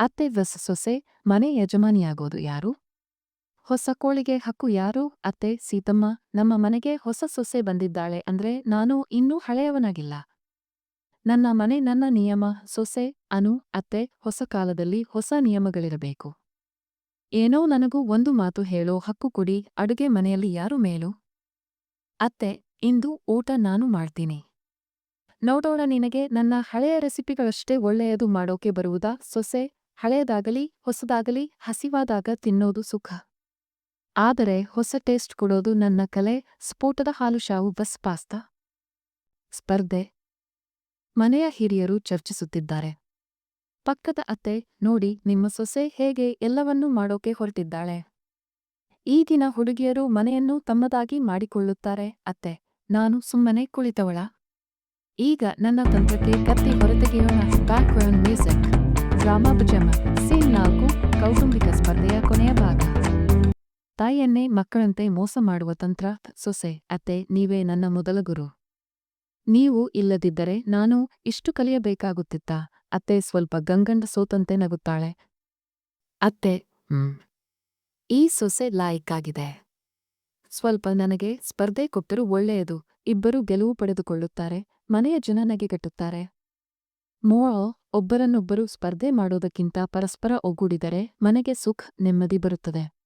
ಅತ್ತೆ ವಸ್ ಸೊಸೆ ಮನೆ ಯಜಮಾನಿಯಾಗೋದು ಯಾರು ಹೊಸ ಕೋಳಿಗೆ ಹಕ್ಕು ಯಾರು? ಅತ್ತೆ, ಸೀತಮ್ಮ, ನಮ್ಮ ಮನೆಗೆ ಹೊಸ ಸೊಸೆ ಬಂದಿದ್ದಾಳೆ ಅಂದ್ರೆ ನಾನು ಇನ್ನೂ ಹಳೆಯವನಾಗಿಲ್ಲ. ನನ್ನ ಮನೆ ನನ್ನ ನಿಯಮ, ಸೊಸೆ, ಅನು, ಅತ್ತೆ, ಹೊಸ ಕಾಲದಲ್ಲಿ ಹೊಸ ನಿಯಮಗಳಿರಬೇಕು. ಏನೋ ನನಗೂ ಒಂದು ಮಾತು ಹೇಳೋ ಹಕ್ಕು ಕೊಡಿ, ಅಡುಗೆ ಮನೆಯಲ್ಲಿ ಯಾರು ಮೇಲು? ಅತ್ತೆ, ಇಂದು ಊಟ ನಾನು ಮಾಡ್ತೀನಿ. ನೋಡೋಣ ನಿನಗೆ ನನ್ನ ಹಳೆಯ ರೆಸಿಪಿಗಳಷ್ಟೇ ಒಳ್ಳೆಯದು ಮಾಡೋಕೆ ಬರುವುದಾ, ಸೊಸೆ? ಹಳೆಯದಾಗಲಿ, ಹೊಸದಾಗಲಿ ಹಸಿವಾದಾಗ ತಿನ್ನೋದು ಸುಖ. ಆದರೆ ಹೊಸ ಟೇಸ್ಟ್ ಕೊಡೋದು ನನ್ನ ಕಲೆ, ಸ್ಫೋಟದ ಹಾಲು ಶಾವು ಬಸ್ ಪಾಸ್ತಾ? ಸ್ಪರ್ಧೆ. ಮನೆಯ ಹಿರಿಯರು ಚರ್ಚಿಸುತ್ತಿದ್ದಾರೆ. ಪಕ್ಕದ ಅತ್ತೆ, ನೋಡಿ ನಿಮ್ಮ ಸೊಸೆ ಹೇಗೆ ಎಲ್ಲವನ್ನೂ ಮಾಡೋಕೆ ಹೊರಟಿದ್ದಾಳೆ. ಈಗಿನ ಹುಡುಗಿಯರು ಮನೆಯನ್ನು ತಮ್ಮದಾಗಿ ಮಾಡಿಕೊಳ್ಳುತ್ತಾರೆ, ಅತ್ತೆ. ನಾನು ಸುಮ್ಮನೆ ಕುಳಿತವಳ. ಈಗ ನನ್ನ ತಂತ್ರಕ್ಕೆ ಕತ್ತಿ ಹೊರತೆಗೆಯೋಣ. ಡ್ರಾಮಾ ಪಜಮ ಸೀನ್ ನಾಲ್ಕು, ಕೌಟುಂಬಿಕ ಸ್ಪರ್ಧೆಯ ಕೊನೆಯ ಭಾಗ. ತಾಯಿಯನ್ನೇ ಮಕ್ಕಳಂತೆ ಮೋಸ ಮಾಡುವ ತಂತ್ರ, ಸೊಸೆ, ಅತ್ತೆ, ನೀವೇ ನನ್ನ ಮೊದಲ ಗುರು. ನೀವು ಇಲ್ಲದಿದ್ದರೆ ನಾನು ಇಷ್ಟು ಕಲಿಯಬೇಕಾಗುತ್ತಿತ್ತ? ಅತ್ತೆ ಸ್ವಲ್ಪ ಗಂಗಂಡ ಸೋತಂತೆ ನಗುತ್ತಾಳೆ. ಅತ್ತೆ ಈ ಸೊಸೆ ಲಾಯಕ್ಕಾಗಿದೆ ಸ್ವಲ್ಪ ನನಗೆ ಸ್ಪರ್ಧೆ ಕೊಟ್ಟರೂ ಒಳ್ಳೆಯದು. ಇಬ್ಬರೂ ಗೆಲುವು ಪಡೆದುಕೊಳ್ಳುತ್ತಾರೆ. ಮನೆಯ ಜನ ನಗೆಗಟ್ಟುತ್ತಾರೆ. ಮೋಳ್ ಒಬ್ಬರನ್ನೊಬ್ಬರು ಸ್ಪರ್ಧೆ ಮಾಡೋದಕ್ಕಿಂತ ಪರಸ್ಪರ ಒಗ್ಗೂಡಿದರೆ ಮನೆಗೆ ಸುಖ ನೆಮ್ಮದಿ ಬರುತ್ತದೆ.